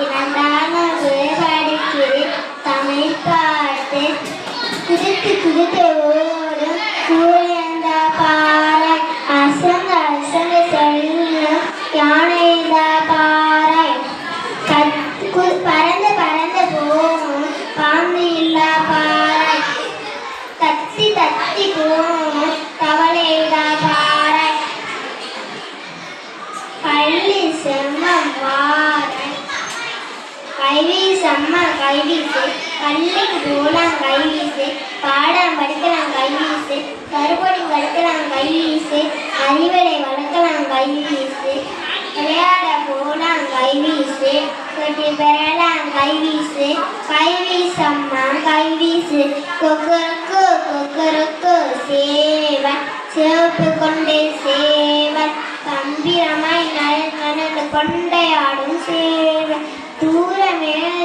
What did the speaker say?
கிடந்தான் வேவடிக்கிறு தமிழ் பாட்டு. குதித்து குதித்து ஓடும் சூரியந்த பாறை. அசங்க அசங்க சொல்லும் யானை கைவீசு அம்மா கைவீசு பள்ளிக்கு போலாம் கைவீசு பாடம் படிக்கலாம் கைவீசு கருப்பொடி கடுக்கலாம் கைவீசு அறிவடை வளர்க்கலாம் கைவீசு விளையாட போலாம் கைவீசு கொட்டி பெறலாம் கைவீசு கைவீசு அம்மா கைவீசு கொக்கருக்கு கொக்கருக்கு சேவன் சிவப்பு கொண்டு சேவன் கம்பீரமாய் நட- நடந்து கொண்டையாடும் சேவன் Tú me